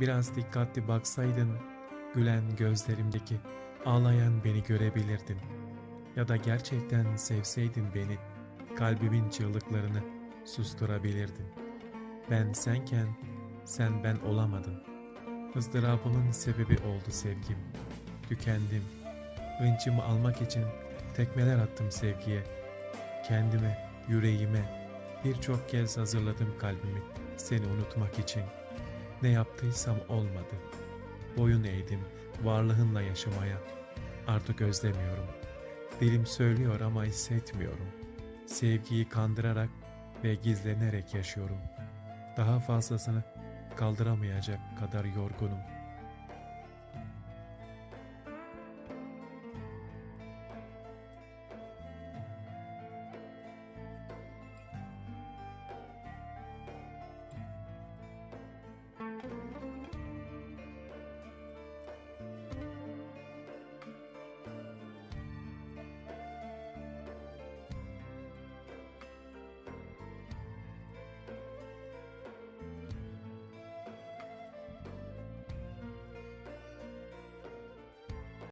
Biraz dikkatli baksaydın, gülen gözlerimdeki ağlayan beni görebilirdin. Ya da gerçekten sevseydin beni, kalbimin çığlıklarını susturabilirdin. Ben senken, sen ben olamadın. ızdırabımın sebebi oldu sevgim. Tükendim. Hıncımı almak için tekmeler attım sevgiye. Kendime, yüreğime birçok kez hazırladım kalbimi seni unutmak için. Ne yaptıysam olmadı. Boyun eğdim varlığınla yaşamaya. Artık özlemiyorum. Dilim söylüyor ama hissetmiyorum. Sevgiyi kandırarak ve gizlenerek yaşıyorum. Daha fazlasını kaldıramayacak kadar yorgunum.